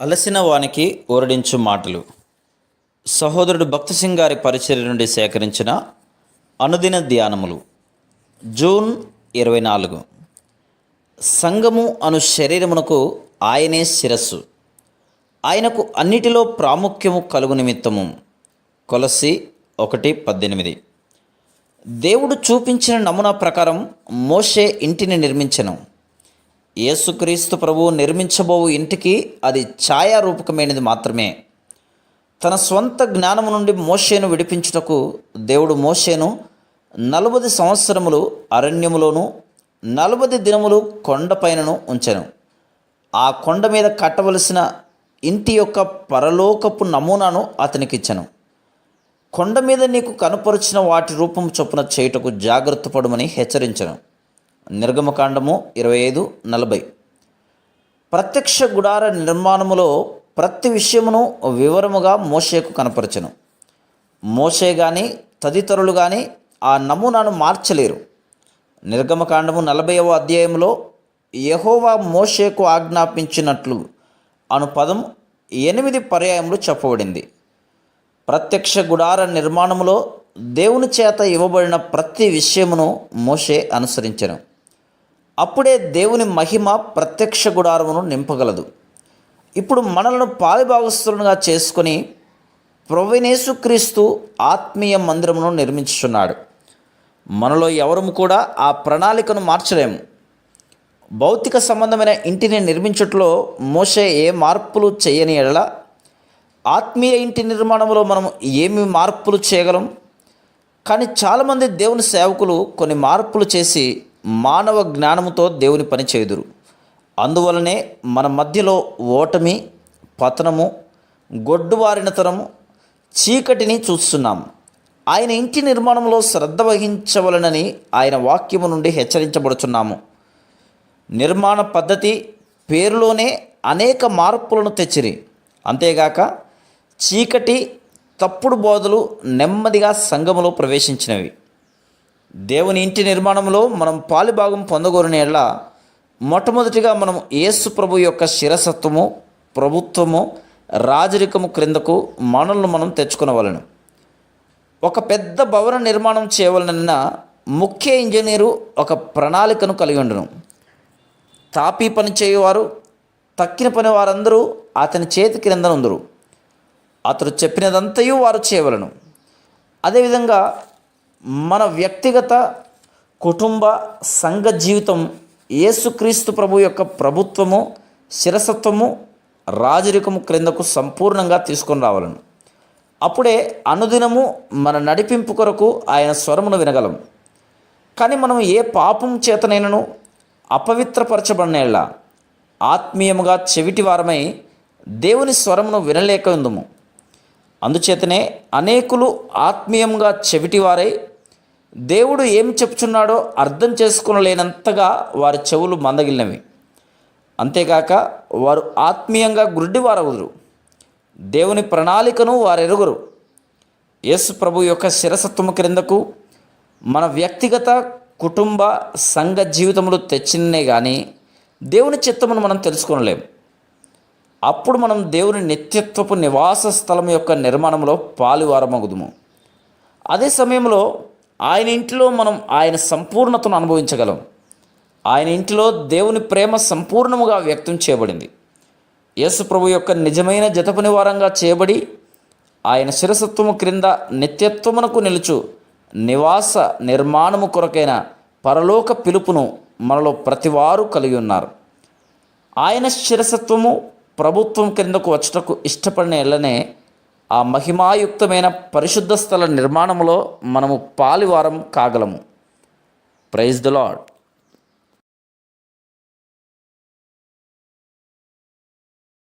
అలసిన వానికి ఓరడించు మాటలు. సహోదరుడు భక్తి సింగ్ గారి పరిచర్య నుండి సేకరించిన అనుదిన ధ్యానములు. జూన్ ఇరవై నాలుగు. సంగము అను శరీరమునకు ఆయనే శిరస్సు. ఆయనకు అన్నిటిలో ప్రాముఖ్యము కలుగు నిమిత్తము. కొలసి ఒకటి పద్దెనిమిది. దేవుడు చూపించిన నమూనా ప్రకారం మోషే ఇంటిని నిర్మించను. యేసుక్రీస్తు ప్రభువు నిర్మించబో ఇంటికి అది ఛాయారూపకమైనది మాత్రమే. తన స్వంత జ్ఞానము నుండి మోషేను విడిపించుటకు దేవుడు మోషేను నలభై సంవత్సరములు అరణ్యములోను నలభై దినములు కొండపైనను ఉంచెను. ఆ కొండ మీద కట్టవలసిన ఇంటి యొక్క పరలోకపు నమూనాను అతనికిచ్చాను. కొండ మీద నీకు కనపరిచిన వాటి రూపం చొప్పున చేయుటకు జాగ్రత్త పడమని హెచ్చరించను. నిర్గమకాండము ఇరవై ఐదు నలభై. ప్రత్యక్ష గుడార నిర్మాణములో ప్రతి విషయమును వివరముగా మోషేకు కనపరచను. మోషే కానీ తదితరులు కానీ ఆ నమూనాను మార్చలేరు. నిర్గమకాండము నలభైవ అధ్యాయంలో యహోవా మోషేకు ఆజ్ఞాపించినట్లు అను పదం ఎనిమిది పర్యాయములు చెప్పబడింది. ప్రత్యక్ష గుడార నిర్మాణములో దేవుని చేత ఇవ్వబడిన ప్రతి విషయమును మోషే అనుసరించను. అప్పుడే దేవుని మహిమ ప్రత్యక్ష గుడారమును నింపగలదు. ఇప్పుడు మనలను పాలిభాగస్తులుగా చేసుకొని ప్రొవినేసుక్రీస్తు ఆత్మీయ మందిరమును నిర్మించుచున్నాడు. మనలో ఎవరము కూడా ఆ ప్రణాళికను మార్చలేము. భౌతిక సంబంధమైన ఇంటిని నిర్మించుటలో మోసే ఏ మార్పులు చేయని ఎడల ఆత్మీయ ఇంటి నిర్మాణంలో మనం ఏమి మార్పులు చేయగలం? కానీ చాలామంది దేవుని సేవకులు కొన్ని మార్పులు చేసి మానవ జ్ఞానముతో దేవుని పని చేయుదురు. అందువలనే మన మధ్యలో ఓటమి పతనము గొడ్డువారినతనము చీకటిని చూస్తున్నాం. ఆయన ఇంటి నిర్మాణంలో శ్రద్ధ వహించవలనని ఆయన వాక్యము నుండి హెచ్చరించబడుచున్నాము. నిర్మాణ పద్ధతి పేరులోనే అనేక మార్పులను తెచ్చిరి. అంతేగాక చీకటి తప్పుడు బోధలు నెమ్మదిగా సంఘములో ప్రవేశించినవి. దేవుని ఇంటి నిర్మాణంలో మనం పాలుభాగం పొందగోరిన ఎడల మొట్టమొదటిగా మనం యేసు ప్రభు యొక్క శిరసత్వము ప్రభుత్వము రాజరికము క్రిందకు మనల్ని మనం తెచ్చుకునవలను. ఒక పెద్ద భవన నిర్మాణం చేయవలనన్న ముఖ్య ఇంజనీరు ఒక ప్రణాళికను కలిగి ఉండను. తాపీ పని చేయవారు తక్కిన పని వారందరూ అతని చేతి క్రిందనుందరు. అతడు చెప్పినదంతయు వారు చేయవలను. అదేవిధంగా మన వ్యక్తిగత కుటుంబ సంఘ జీవితం యేసుక్రీస్తు ప్రభు యొక్క ప్రభుత్వము శిరసత్వము రాజరికము క్రిందకు సంపూర్ణంగా తీసుకొని రావాలను. అప్పుడే అనుదినము మన నడిపింపు కొరకు ఆయన స్వరమును వినగలం. కానీ మనం ఏ పాపం చేతనైనను అపవిత్రపరచబడినేళ్ళ ఆత్మీయముగా చెవిటి వారమై దేవుని స్వరమును వినలేక అందుచేతనే అనేకులు ఆత్మీయంగా చెవిటివారై దేవుడు ఏం చెప్తున్నాడో అర్థం చేసుకునలేనంతగా వారి చెవులు మందగిలినవి. అంతేకాక వారు ఆత్మీయంగా గుడ్డివారవుదురు దేవుని ప్రణాళికను వారెరుగురు. యేసు ప్రభు యొక్క శిరసత్వము క్రిందకు మన వ్యక్తిగత కుటుంబ సంఘ జీవితములు తెచ్చినే కానీ దేవుని చిత్తమును మనం తెలుసుకోలేం అప్పుడు మనం దేవుని నిత్యత్వపు నివాస స్థలం యొక్క నిర్మాణంలో పాలువారమగుదుము. అదే సమయంలో ఆయన ఇంటిలో మనం ఆయన సంపూర్ణతను అనుభవించగలం. ఆయన ఇంటిలో దేవుని ప్రేమ సంపూర్ణముగా వ్యక్తం చేయబడింది. యేసు ప్రభు యొక్క నిజమైన జతపని వారంగా చేయబడి ఆయన శిరసత్వము క్రింద నిత్యత్వమునకు నిలుచు నివాస నిర్మాణము కొరకైన పరలోక పిలుపును మనలో ప్రతివారు కలిగి ఉన్నారు. ఆయన శిరసత్వము ప్రభుత్వం క్రిందకు వచ్చటకు ఇష్టపడిన ఎల్లనే ఆ మహిమాయుక్తమైన పరిశుద్ధ స్థల నిర్మాణంలో మనము పాలివారం కాగలము. Praise the lord